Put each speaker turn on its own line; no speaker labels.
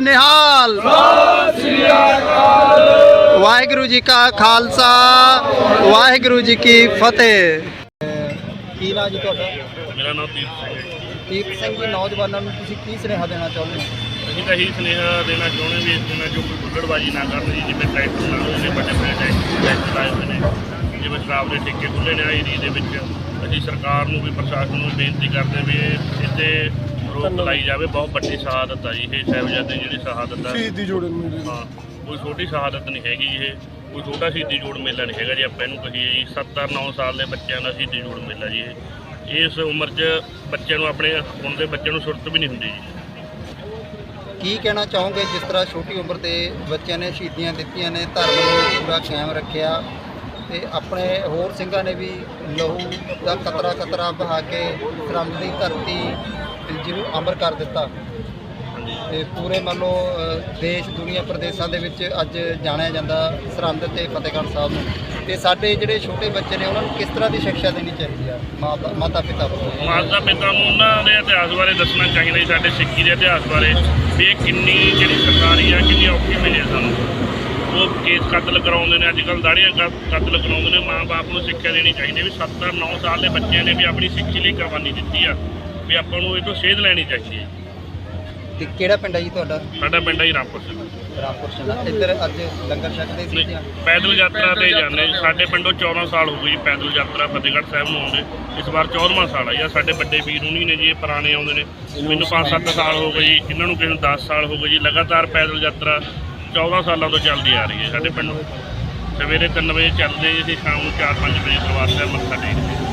ਨਿਹਾਲ। ਵਾਹਿਗੁਰੂ ਜੀ ਕਾ ਖਾਲਸਾ ਵਾਹਿਗੁਰੂ ਜੀ ਕੀ ਫਤਿਹ। ਕੀ ਨਾਂ ਜੀ ਤੁਹਾਡਾ?
ਮੇਰਾ ਨਾਮ ਦੀਪ ਸਿੰਘ ਹੈ
ਦੀਪ ਸਿੰਘ ਜੀ ਨੌਜਵਾਨਾਂ ਨੂੰ ਤੁਸੀਂ ਕੀ ਸੁਨੇਹਾ ਦੇਣਾ ਚਾਹੁੰਦੇ ਹੋ?
ਅਸੀਂ ਤਾਂ ਇਹੀ ਸੁਨੇਹਾ ਦੇਣਾ ਚਾਹੁੰਦੇ ਵੀ ਇਸ ਦਿਨਾਂ ਜੋ ਕੋਈ ਬੁੱਲੜਬਾਜੀ ਨਾ ਕਰਨ ਜੀ ਜਿਵੇਂ ਟਰੈਕਟਰ ਨਾਲ ਉਹਦੇ ਵੱਡੇ ਵੱਡੇ ਟਰੈਕਟਰ ਟਰੈਕਟਰ ਲਾਏ ਹੋਏ ਨੇ। ਜਿਵੇਂ ਸ਼ਰਾਬ ਦੇ ਠੇਕੇ ਖੁੱਲ੍ਹੇ ਨੇ ਆ ਏਰੀਏ ਦੇ ਵਿੱਚ। ਅਸੀਂ ਸਰਕਾਰ ਨੂੰ ਵੀ ਪ੍ਰਸ਼ਾਸਨ ਨੂੰ ਬੇਨਤੀ ਕਰਦੇ ਵੀ ਇੱਥੇ ਰੋਕ ਲਾਈ ਜਾਵੇ ਬਹੁਤ ਵੱਡੀ ਸ਼ਹਾਦਤ ਆ ਜੀ ਇਹ ਸਾਹਿਬਜ਼ਾਦੇ ਜਿਹੜੀ ਸ਼ਹਾਦਤ ਆ।
ਸ਼ਹੀਦੀ ਜੋੜਨ ਨੂੰ
ਹਾਂ ਕੋਈ ਛੋਟੀ ਸ਼ਹਾਦਤ ਨਹੀਂ ਹੈਗੀ ਇਹ ਕੋਈ ਛੋਟਾ ਸ਼ਹੀਦੀ ਜੋੜ ਮੇਲਾ ਨਹੀਂ ਹੈਗਾ ਜੀ ਆਪਾਂ ਇਹਨੂੰ ਕਹੀਏ ਜੀ। 7 9 ਸਾਲ ਦੇ ਬੱਚਿਆਂ ਦਾ ਸ਼ਹੀਦੀ ਜੋੜ ਮੇਲਾ ਜੀ ਇਹ। ਇਸ ਉਮਰ 'ਚ ਬੱਚਿਆਂ ਨੂੰ ਆਪਣੇ ਹੁਣ ਦੇ ਬੱਚਿਆਂ ਨੂੰ ਸੁਰਤ ਵੀ ਨਹੀਂ ਹੁੰਦੀ ਜੀ।
ਕੀ ਕਹਿਣਾ ਚਾਹੋਗੇ ਜਿਸ ਤਰ੍ਹਾਂ ਛੋਟੀ ਉਮਰ ਦੇ ਬੱਚਿਆਂ ਨੇ ਸ਼ਹੀਦੀਆਂ ਦਿੱਤੀਆਂ ਨੇ ਧਰਮ ਨੂੰ ਪੂਰਾ ਕਾਇਮ ਰੱਖਿਆ ਤੇ ਆਪਣੇ ਹੋਰ ਸਿੰਘਾਂ ਨੇ ਵੀ ਲਹੂ ਦਾ ਕਤਰਾ ਕਤਰਾ ਬਹਾ ਕੇ ਸਰਹੰਦ ਦੀ ਧਰਤੀ ਜਿਹਨੂੰ ਅਮਰ ਕਰ ਦਿੱਤਾ। ਤੇ ਪੂਰੇ ਮੰਨ ਲਓ ਅ, ਦੇਸ਼ ਦੁਨੀਆ ਪ੍ਰਦੇਸ਼ਾਂ ਦੇ ਵਿੱਚ ਅੱਜ ਜਾਣਿਆ ਜਾਂਦਾ ਸਰਹੰਦ ਤੇ ਫਤਿਹਗੜ੍ਹ ਸਾਹਿਬ ਨੂੰ। ਤੇ ਸਾਡੇ ਜਿਹੜੇ ਛੋਟੇ ਬੱਚੇ ਨੇ ਉਹਨਾਂ ਨੂੰ ਕਿਸ ਤਰ੍ਹਾਂ ਦੀ ਸਿੱਖਿਆ ਦੇਣੀ ਚਾਹੀਦੀ ਆ? ਮਾਂ- ਮਾਤਾ ਪਿਤਾ ਵੱਲੋਂ।
ਮਾਤਾ ਪਿਤਾ ਨੂੰ ਉਹਨਾਂ ਦੇ ਇਤਿਹਾਸ ਬਾਰੇ ਦੱਸਣਾ ਚਾਹੀਦਾ ਜੀ ਸਾਡੇ ਸਿੱਖੀ ਦੇ ਇਤਿਹਾਸ ਬਾਰੇ। ਵੀ ਇਹ ਕਿੰਨੀ ਜਿਹੜੀ ਸਰਕਾਰੀ ਆ ਕਿੰਨੀ ਔਖੀ ਮਿਲੀ ਆ ਸਾਨੂੰ। ਉਹ ਕੇਸ ਕਤਲ ਕਰਾਉਂਦੇ ਨੇ ਅੱਜ ਕੱਲ੍ਹ ਦਾੜੀਆਂ ਕ- ਕਤਲ ਕਰਾਉਂਦੇ ਨੇ। ਮਾਂ-ਬਾਪ ਨੂੰ ਸਿੱਖਿਆ ਦੇਣੀ ਚਾਹੀਦੀ ਵੀ 7-9 ਸਾਲ ਦੇ ਬੱਚਿਆਂ ਨੇ ਵੀ ਆਪਣੀ ਸਿੱਖੀ ਲਈ ਕੁਰਬਾਨੀ ਦਿੱਤੀ ਆ। ਵੀ ਆਪਾਂ ਨੂੰ ਇਹ ਤੋਂ ਸੇਧ ਲੈਣੀ ਚਾਹੀਦੀ ਹੈ।
ਤੇ ਕਿਹੜਾ ਪਿੰਡ ਹੈ ਜੀ ਤੁਹਾਡਾ?
ਸਾਡਾ ਪਿੰਡ ਆ ਜੀ ਰਾਮਪੁਰ ਸਿੰਘ
ਰਾਮਪੁਰ ਸਿੰਘ ਇੱਧਰ ਅੱਜ ਲੰਗਰ ਛਕਦੇ ਸੀ ਜਾਂ?
ਪੈਦਲ ਯਾਤਰਾ ਤੇ ਜਾਂਦੇ ਜੀ। ਸਾਡੇ ਪਿੰਡੋਂ 14 ਸਾਲ ਹੋ ਗਏ ਜੀ ਪੈਦਲ ਯਾਤਰਾ ਫਤਿਹਗੜ੍ਹ ਸਾਹਿਬ ਨੂੰ ਆਉਂਦੇ। ਇਸ ਵਾਰ 14ਵਾਂ ਸਾਲ ਆ ਜੀ। ਆਹ ਸਾਡੇ ਵੱਡੇ ਵੀਰ ਉਨੀ ਨੇ ਜੀ ਇਹ ਪੁਰਾਣੇ ਆਉਂਦੇ ਨੇ। ਮੈਨੂੰ 5-7 ਸਾਲ ਹੋ ਗਏ ਜੀ। ਇਹਨਾਂ ਨੂੰ ਕਿਸੇ ਨੂੰ 10 ਸਾਲ ਹੋ ਗਏ ਜੀ। ਲਗਾਤਾਰ ਪੈਦਲ ਯਾਤਰਾ 14 ਸਾਲਾਂ ਤੋਂ ਚੱਲਦੀ ਆ ਰਹੀ ਹੈ। ਸਾਡੇ ਪਿੰਡੋਂ ਸਵੇਰੇ 3 ਵਜੇ ਚੱਲਦੇ ਜੀ। ਅਸੀਂ ਸ਼ਾਮ ਨੂੰ 4-5 ਵਜੇ ਦਰਬਾਰ ਸਾਹਿਬ ਮੱਥਾ ਟੇਕਦੇ